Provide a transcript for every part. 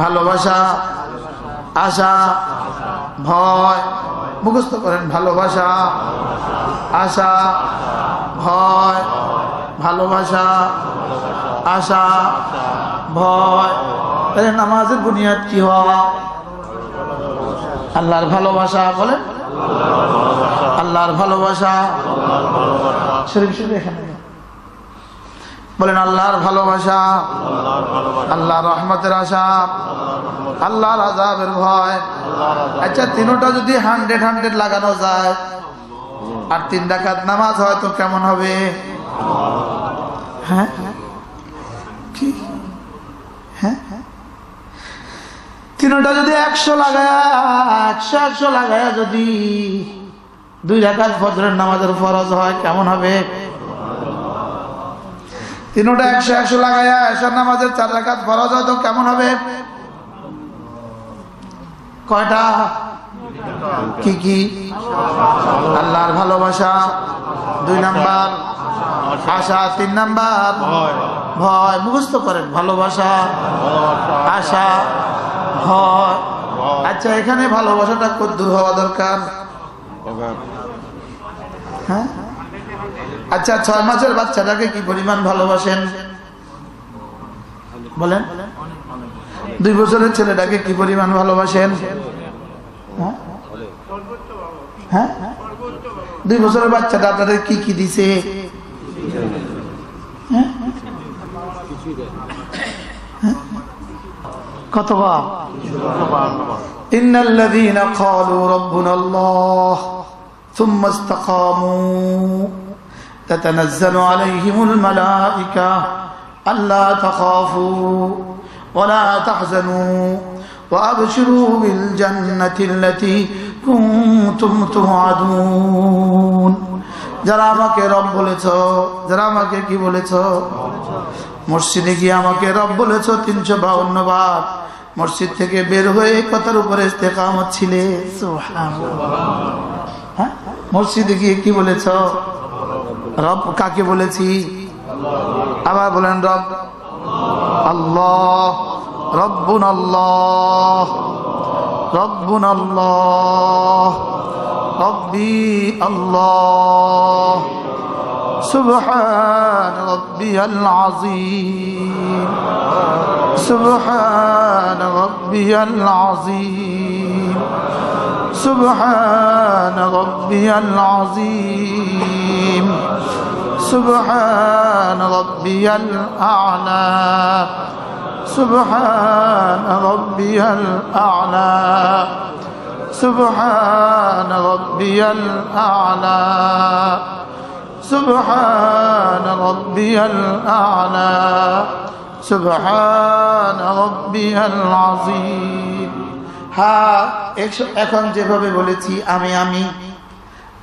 ভালোবাসা, আশা, ভয়, মুখস্থ করেন, ভালোবাসা, আশা, ভয়, ভালোবাসা, আশা, ভয়। তাহলে নামাজের বুনিয়াদ কি হওয়া? আল্লাহর ভালোবাসা, বলেন। আল্লাহর ভালোবাসা। শরীফ শরীফ এখানে। বলেন, আল্লাহর ভালোবাসা, আল্লাহর রহমতের আশা, আল্লাহর আজাবের ভয়। আচ্ছা তিনোটা যদি হান্ড্রেড হান্ড্রেড লাগানো যায়, আর তিন ডাকাত নামাজ হয় তো কেমন হবে? হ্যাঁ? হ্যাঁ? তিনোটা যদি একশো লাগায়, একশো একশো লাগায় যদি দুই রাকাত ফজরের নামাজের ফরজ হয়, কেমন হবে? তিনোটা একশো একশো লাগাইয়া এসার নামাজের চার রাকাত ফরজ হয় তো কেমন হবে? কয়টা? কি কি? আল্লাহর ভালোবাসা দুই নাম্বার। আশা তিন নাম্বার। ভয় মুখস্থ করেন ভালোবাসা আশা ভয়। আচ্ছা এখানে ভালোবাসাটা কদ্দূর হওয়া দরকার। হ্যাঁ? আচ্ছা ছয় মাসের বাচ্চাটাকে কি পরিমাণ ভালোবাসেন? বলেন। দুই বছরের ছেলেটাকে কি পরিমাণ ভালোবাসেন? হ্যাঁ? হ্যাঁ? দুই বছরের বাচ্চাটা আপনাদের কি কি দিছে? হ্যাঁ? হ্যাঁ? কত تتنزل عليهم الملائكة ألا تخافوا ولا تحزنوا وأبشروا بالجنة التي كنتم توعدون যারা আমাকে রব বলেছ যারা আমাকে কি বলেছ মসজিদে গিয়ে আমাকে রব বলেছ তিনশো বাউন্ন বার মসজিদ থেকে বের হয়ে কথার উপরে ইস্তেকামত ছিলে হ্যাঁ? মসজিদে গিয়ে কি বলেছ রব কাকে বলেছি আবার বলেন রব আল্লাহ রব্বুন আল্লাহ রব্বুন আল্লাহ রব্বি আল্লাহ سبحان ربي العظيم سبحان ربي العظيم سبحان ربي العظيم. سبحان ربي الأعلى. سبحان ربي الأعلى. سبحان ربي الأعلى. سبحان ربي الأعلى. سبحان ربي العظيم. হ্যাঁ এখন যেভাবে বলেছি, আমি আমি।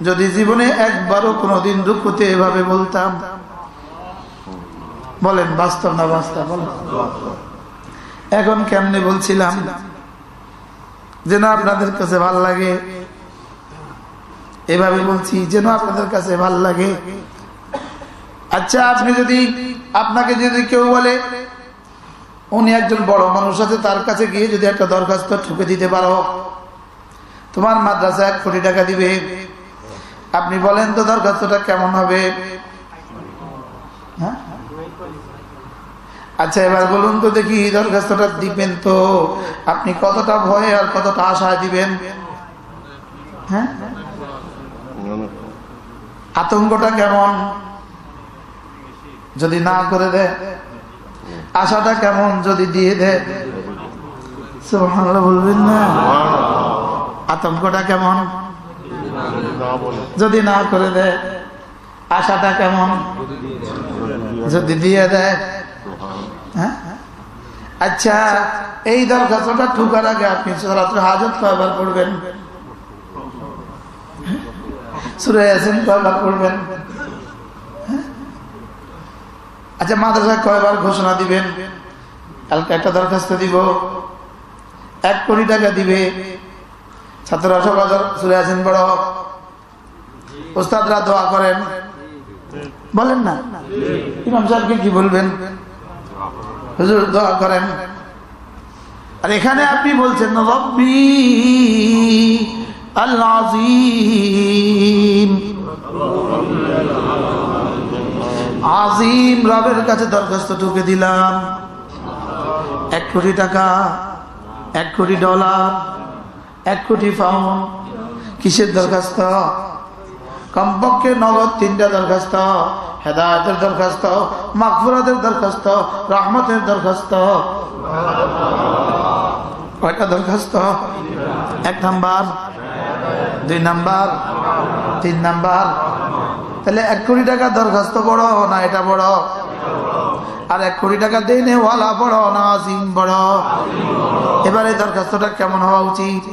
যদি জীবনে একবারও কোনোদিন দুঃখতে এভাবে বলতাম, বলেন, বাস্তব না বাস্তব এখন কেমনে বলছিলাম? যেন আপনাদের কাছে ভালো লাগে, এভাবে বলছি, যেন আপনাদের কাছে ভালো লাগে। আচ্ছা আপনি যদি, আপনাকে যদি কেউ বলে উনি একজন বড় মানুষ আছে, তার কাছে গিয়ে যদি একটা দরখাস্ত ঠুকে দিতে পারো। তোমার মাদ্রাসা এক কোটি টাকা দিবে। আপনি বলেন তো দরখাস্তটা কেমন হবে? হ্যাঁ? আচ্ছা এবার বলুন তো দেখি দরখাস্তটা দিবেন তো। আপনি কতটা ভয়ে আর কতটা আশায় দিবেন? হ্যাঁ? আতঙ্কটা কেমন? যদি না করে দেয়। আশাটা কেমন যদি দিয়ে দেয় বলবেন না। আতঙ্কটা কেমন? যদি না করে দেয় আশাটা কেমন? যদি দিয়ে দেয় হ্যাঁ? আচ্ছা এই দরখাস্তটা ঠুকার আগে আপনি সরাসরি হাজত কয়বার পড়বেন? সুরে আসেন কয়বার পড়বেন হ্যাঁ? আচ্ছা মাদ্রাসায় কয়বার ঘোষণা দিবেন? কালকে একটা দরখাস্ত দিব। এক কোটি টাকা দিবে। ছাত্ররা সবাই চলে আসেন বড়। ওস্তাদরা দোয়া করেন। বলেন না? ইমাম সাহেবকে কি বলবেন? হুজুর, দোয়া করেন। আর এখানে আপনি বলছেন, রব্বি আল্লাহ আজিম রবের কাছে দরখাস্ত ঢুকে দিলাম। এক কোটি টাকা, এক কোটি ডলার, এক কোটি পাউন্ড। কিসের দরখাস্ত? কমপক্ষে নগদ তিনটা দরখাস্ত, হেদায়তের দরখাস্ত মাকফুরাতের দরখাস্ত, রহমতের দরখাস্ত। কয়টা দরখাস্ত? এক নাম্বার, দুই নাম্বার, তিন নাম্বার তাহলে এক কোটি টাকা দরখাস্ত বড়, না এটা বড়? আর এক কোটি টাকা দেনে ওয়ালা বড়, না আজিম বড়? এবারে দরখাস্তটা কেমন হওয়া উচিত?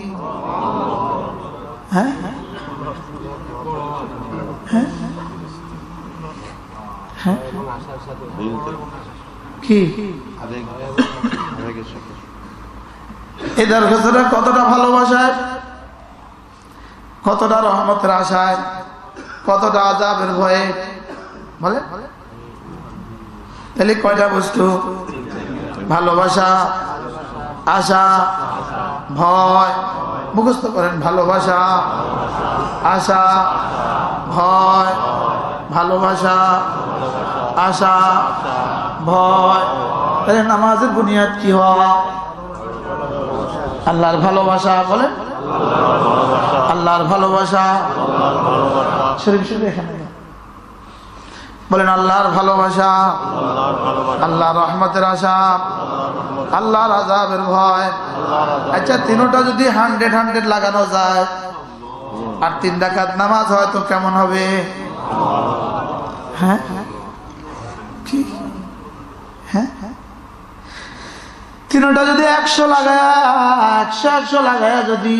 হ্যাঁ? হ্যাঁ? হ্যাঁ? এই দরখাস্তটা কতটা ভালোবাসায়? কতটা রহমতের আশায়? কতটা আজাবের ভয়ে? বলে তাহলে কয়টা বস্তু? ভালোবাসা, আশা, ভয়। মুখস্থ করেন, ভালোবাসা, আশা, ভয়। ভালোবাসা, আশা, ভয়। তাহলে নামাজের বুনিয়াদ কি হওয়া আল্লাহর ভালোবাসা, বলেন। আল্লাহর ভালোবাসা। বলেন, আল্লাহর ভালোবাসা, আল্লাহর রহমতের আশা, আল্লাহর আজাবের ভয়। আচ্ছা তিনোটা যদি হান্ড্রেড হান্ড্রেড লাগানো যায়, আর তিন ডাকাত নামাজ হয় তো কেমন হবে? হ্যাঁ? হ্যাঁ? তিনোটা যদি একশো লাগায়, একশো একশো লাগায় যদি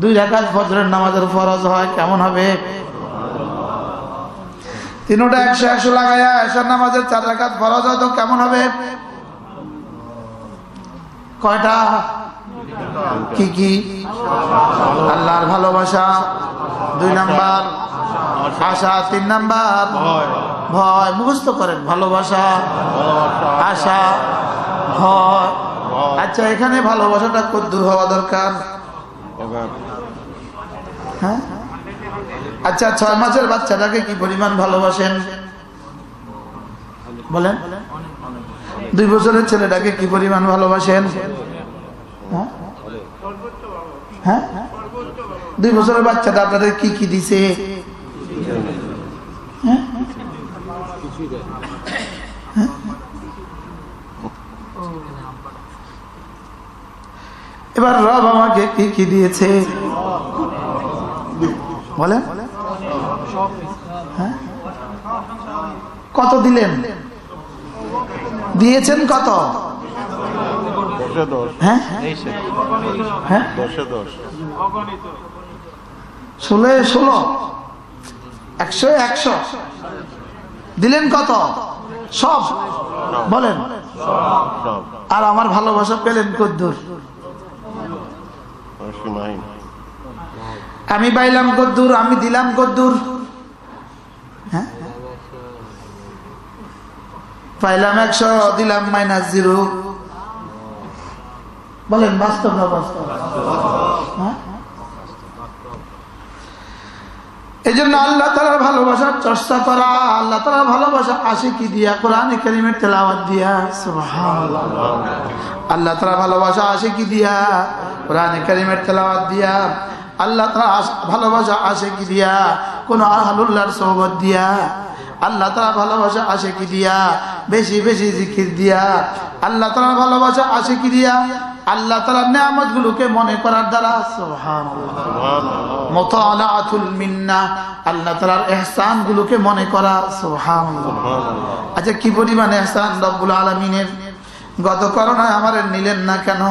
দুই রাকাত ফজরের নামাজের ফরজ হয়, কেমন হবে? তিনোটা একশো একশো লাগাইয়া এসার নামাজের চার রাকাত ফরজ হয় তো কেমন হবে? কয়টা? কি কি? আল্লাহর ভালোবাসা, দুই নাম্বার। আশা, তিন নাম্বার। ভয়, মুখস্থ করেন, ভালোবাসা, আশা, ভয়। আচ্ছা এখানে ভালোবাসাটা কদ্দূর হওয়া দরকার। হ্যাঁ? আচ্ছা ছয় মাসের বাচ্চাটাকে কি পরিমাণ ভালোবাসেন? বলেন। দুই বছরের ছেলেটাকে কি পরিমাণ ভালোবাসেন? হ্যাঁ? হ্যাঁ? দুই বছরের বাচ্চাটা আপনাদের কি কি দিছে? হ্যাঁ? এবার রব আমাকে কি কি দিয়েছে? বলেন। হ্যাঁ? কত দিলেন? দিয়েছেন কত? হ্যাঁ? হ্যাঁ? ষোলো ষোলো। একশো একশো। দিলেন কত? সব। বলেন। সব। আর আমার ভালোবাসা পেলেন কদ্দুর? সীমাহীন আমি পাইলাম কদ্দুর আমি দিলাম কদ্দুর হ্যাঁ পাইলাম একশো, দিলাম মাইনাস জিরো বলেন, বাস্তব না বাস্তব হ্যাঁ? এই জন্য আল্লাহ তালার ভালোবাসার চর্চা করা, আল্লাহ তালার ভালোবাসা আসে কি দিয়া, কোরআন করিমের তেলাওয়াত দিয়া। আল্লাহ তালা ভালোবাসা আসে কি দিয়া, কোরআন করিমের তেলাওয়াত দিয়া আল্লাহ তালা ভালোবাসা আসে কি দিয়া? কোন আহলুল্লাহর সহবত দিয়া? আল্লাহ তালা ভালোবাসা আসে কি দিয়া? বেশি বেশি জিকির দিয়া। আল্লাহ তালা ভালোবাসা আসে কি দিয়া? আল্লাহ তালার নিয়ামত গুলোকে মনে করার দ্বারা। মিন্না। আল্লাহ তালার এহসান গুলোকে মনে করা। সুবহানাল্লাহ। আচ্ছা কি পরিমাণ এহসান রব্বুল আলমিনের? গত করোনায় আমার নিলেন না কেন?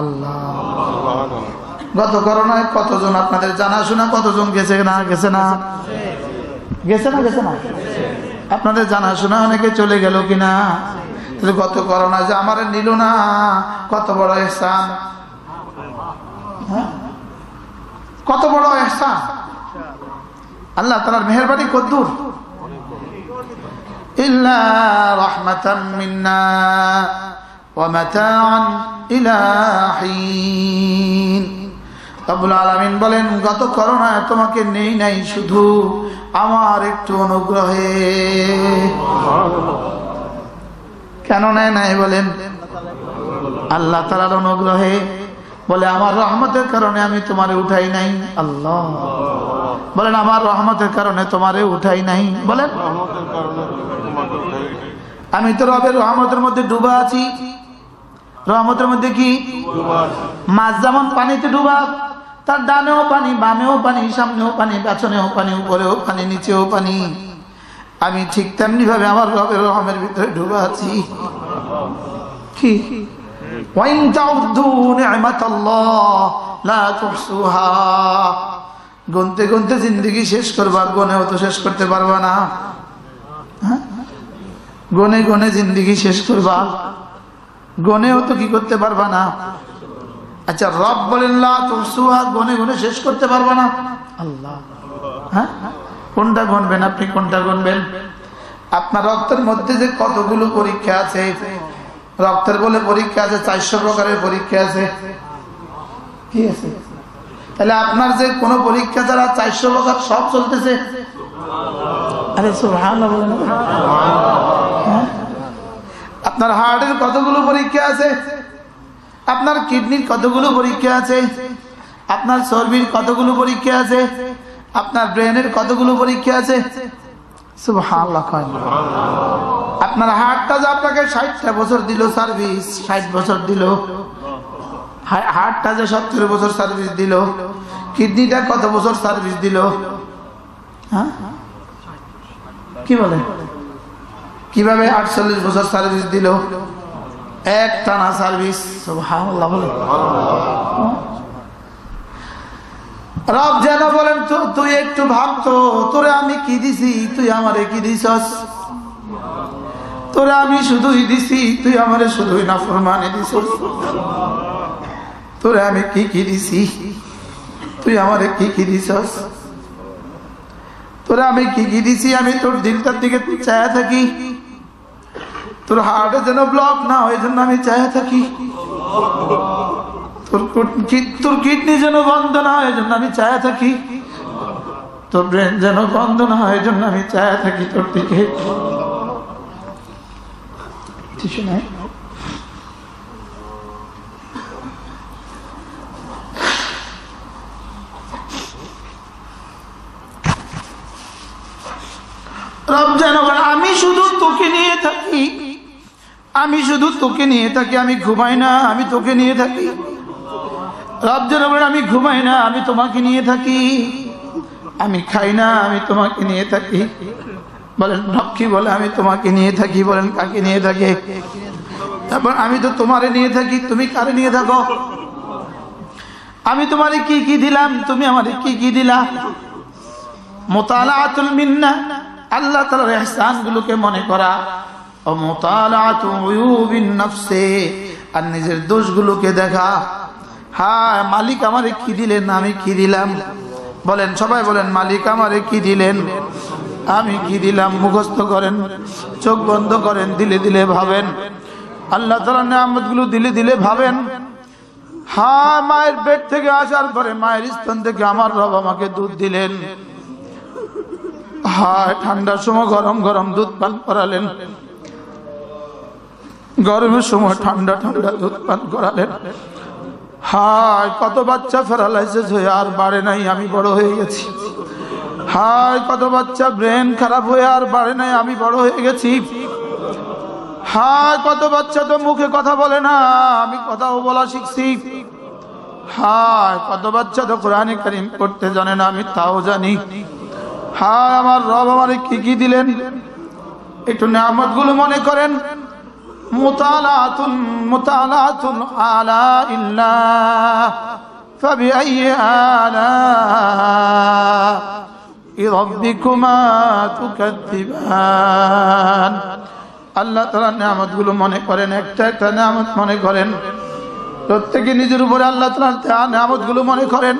আল্লাহ গত করোনায় কতজন আপনাদের জানাশোনা কতজন গেছে না গেছে না গেছে না গেছে না আপনাদের জানাশোনা অনেকে চলে গেল কিনা তাহলে গত করোনা যে আমার নিল না কত বড় এহসান হ্যাঁ? কত বড় এহসান আল্লাহ তালার মেহরবানি কদ্দুর ইল্লা রহমাতাম মিন্না ومتاعا إلى حين রব্বুল আলামিন বলেন গত করোনায় তোমাকে নেই নাই শুধু আমার একটু অনুগ্রহে। কেন নেয় নাই বলেন? আল্লাহ তালার অনুগ্রহে। বলে আমার রহমতের কারণে আমি তোমারে উঠাই নাই। আল্লাহ। বলেন আমার রহমতের কারণে তোমারে উঠাই নাই। বলেন আমি তো রবের রহমতের মধ্যে ডুবা আছি। রহমতের মধ্যে কি? মাছ যেমন পানিতে ডুবা তার ডানেও পানি, বামেও পানি, সামনেও পানি, পেছনেও পানি, উপরেও পানি, নিচেও পানি। আমি ঠিক তেমনি ভাবে আমার রবের রহমের ভিতরে ঢুকে আছি। কি? গুনতে গুনতে জিন্দগি শেষ করবা, গনেও তো শেষ করতে পারবা না। হ্যাঁ? গনে গনে জিন্দগি শেষ করবা। গনেও তো কি করতে পারবা না? আচ্ছা রব বলেন লা তুহসুহা গনে গনে শেষ করতে পারবা না। আল্লাহ। হ্যাঁ? কোনটা গনবেন আপনি কোনটা গনবেন? আপনার রক্তের মধ্যে যে কতগুলো পরীক্ষা আছে রক্তের বলে পরীক্ষা আছে চারশো প্রকারের পরীক্ষা আছে। কি আছে? তাহলে আপনার যে কোনো পরীক্ষা ছাড়া চারশো প্রকার সব চলতেছে। আরে হ্যাঁ? আপনার হার্টের কতগুলো পরীক্ষা আছে? আপনার কিডনির কতগুলো পরীক্ষা আছে? আপনার চর্বির কতগুলো পরীক্ষা আছে? আপনার ব্রেনের কতগুলো পরীক্ষা আছে। আপনার হার্টটা যে আপনাকে ষাটটা বছর দিল সার্ভিস, ষাট বছর দিল। হার্টটা যে সত্তর বছর সার্ভিস দিল। কিডনিটা কত বছর সার্ভিস দিল? হ্যাঁ? কি বলে? কীভাবে আটচল্লিশ বছর সার্ভিস দিল? এক টানা সার্ভিস রব যেন বলেন, তো, তুই একটু ভাবতো, তোরে আমি কি দিছি? তুই আমারে কি দিছস? তোরে আমি শুধুই দিছি, তুই আমারে শুধুই নাফরমানি দিছস। তোরে আমি কি কি দিছি? তুই আমারে কি কি দিছস? তোরে আমি কি কি দিছি? আমি তোর দিলটার দিকে তুই চায়া থাকি। তোর হার্টে যেন ব্লক না হয় জন্য আমি চায়া থাকি। তোর তোর কিডনি যেন বন্ধ না হয় জন্য আমি চায়া থাকি। তোর ব্রেন যেন বন্ধ না হয় জন্য আমি চায়া থাকি তোর দিকে। রব যেন আমি শুধু তোকে নিয়ে থাকি। আমি শুধু তোকে নিয়ে থাকি আমি ঘুমাই না আমি তোকে নিয়ে থাকি। রব যেন বলে, আমি ঘুমাই না আমি তোমাকে নিয়ে থাকি। আমি খাই না আমি তোমাকে নিয়ে থাকি। বলেন কি বলে আমি তোমাকে নিয়ে থাকি বলেন কাকে নিয়ে থাকে? তারপর আমি তো তোমারে নিয়ে থাকি তুমি কারে নিয়ে থাকো? আমি তোমারে কি কি দিলাম তুমি আমারে কি কি দিলা? মোতালাতুল মিন্না আল্লাহ তাআলার ইহসান গুলোকে মনে করা। আর নিজের দোষগুলোকে দেখা। হ্যাঁ মালিক আমারে কি দিলেন? আমি কি দিলাম? বলেন, সবাই বলেন, মালিক আমারে কি দিলেন? আমি কি দিলাম? মুখস্থ করেন, চোখ বন্ধ করেন, দিলে দিলে ভাবেন। আল্লাহ তাআলার নিয়ামতগুলো দিলে দিলে ভাবেন। হ্যাঁ মায়ের পেট থেকে আসার পরে মায়ের স্তন থেকে আমার রব আমাকে দুধ দিলেন। হায়, ঠান্ডার সময় গরম গরম দুধ পান করালেন। গরমের সময় ঠান্ডা ঠান্ডা দুধ পান করালেন। হায়, কত বাচ্চা ফেরালাইসিস হয়ে আর বাড়ে নাই, আমি বড় হয়ে গেছি। হায়, কত বাচ্চা ব্রেন খারাপ হয়ে আর বাড়ে নাই, আমি বড় হয়ে গেছি। হায়, কত বাচ্চা তো মুখে কথা বলে না, আমি কথাও বলা শিখছি। হায়, কত বাচ্চা তো কোরআনে কারিম করতে জানে না, আমি তাও জানি। হায়, আমার রব আমারে কি কি দিলেন? একটু নিয়ামতগুলো মনে করেন। মুতালাতুন মুতালাতুন আলা ইল্লাহ فبأي آلاء ربكما تكذبان আল্লাহ তালা নিয়ামত গুলো মনে করেন একটা একটা নিয়ামত মনে করেন প্রত্যেকে নিজের উপরে আল্লাহ তালা নিয়ামত গুলো মনে করেন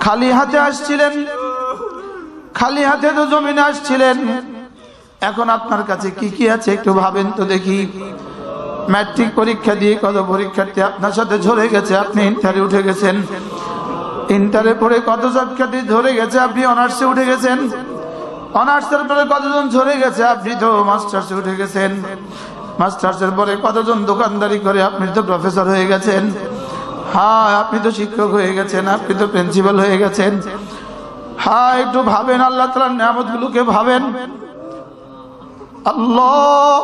খালি হাতে আসছিলেন খালি হাতে তো জমিনে আসছিলেন এখন আপনার কাছে কি কি আছে একটু ভাবেন তো দেখি। ম্যাট্রিক পরীক্ষা দিয়ে কত পরীক্ষার্থী আপনার সাথে ঝরে গেছে? আপনি ইন্টারে উঠে গেছেন। ইন্টারে পড়ে কত শিক্ষার্থী ঝরে গেছে? আপনি অনার্সে উঠে গেছেন। অনার্সের পরে কতজন ঝরে গেছে? আপনি তো মাস্টার্সে উঠে গেছেন। মাস্টার্সের পরে কতজন দোকানদারি করে? আপনি তো প্রফেসর হয়ে গেছেন। হ্যাঁ আপনি তো শিক্ষক হয়ে গেছেন, আপনি তো প্রিন্সিপাল হয়ে গেছেন। হ্যাঁ একটু ভাবেন, আল্লাহ তালার নিয়ামত গুলোকে ভাবেন। আল্লাহ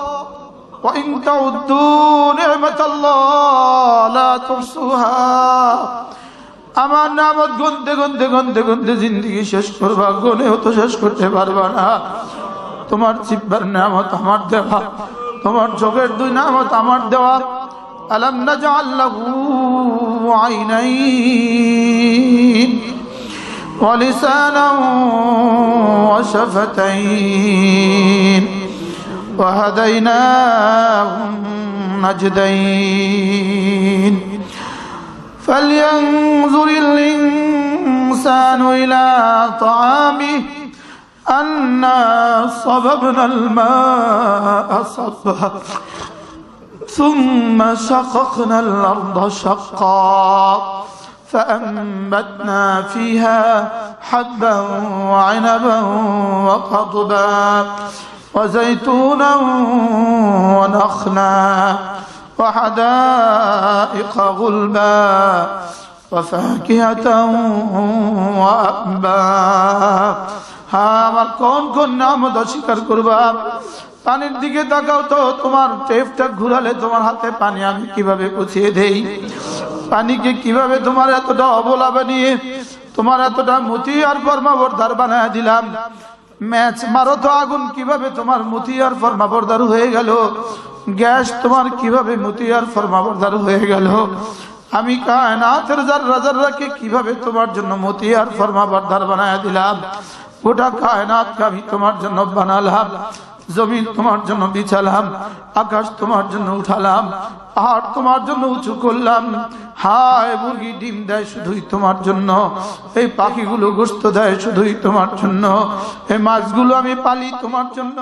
وإن تعدوا نعمة الله لا تحصوها আমার নামত গুনতে গুনতে গুনতে গুনতে জিন্দগি শেষ করবা গুনেও তো শেষ করতে পারবা না তোমার চিব্বার নামত আমার দেওয়া তোমার চোখের দুই নামত আমার দেওয়া আলম না জাল্লাহু আইনাইন ولسانا وشفتين وهديناه النجدين فلينظر الإنسان إلى طعامه أنا صببنا الماء صبا ثم شققنا الأرض شقا. فأنبتنا فيها حبا وعنبا وقضبا. وزيتونا ونخلا وحدائق غلبا وفاكهة وأبا হ্যাঁ আমার কোন কোন নামত অস্বীকার করবা পানির দিকে তাকাও তো তোমার টেপটা ঘুরালে তোমার হাতে পানি আমি কিভাবে পুছিয়ে দেই পানিকে কিভাবে তোমার এতটা অবলা বানিয়ে তোমার এতটা মতি আর ফর্মাবর্ধার বানায় দিলাম ম্যাচ মারো তো আগুন, কীভাবে তোমার মুতিয়ার ফরমাবরদার হয়ে গেল? গ্যাস তোমার কীভাবে মুতিয়ার ফরমাবরদার হয়ে গেল? আমি কায়নাথের যার রাজাররাকে কীভাবে তোমার জন্য মুতিয়ার ফরমাবরদার বানায় দিলাম? গোটা কায়নাতকে আমি তোমার জন্য বানালাম। জমিন তোমার জন্য বিছালাম, আকাশ তোমার জন্য উঠালাম আর তোমার জন্য উঁচু করলাম। হায়, মুরগি ডিম দেয় শুধুই তোমার জন্য, এই পাখিগুলো গোস্ত দেয় শুধুই তোমার জন্য, এই মাছগুলো আমি পালি তোমার জন্য।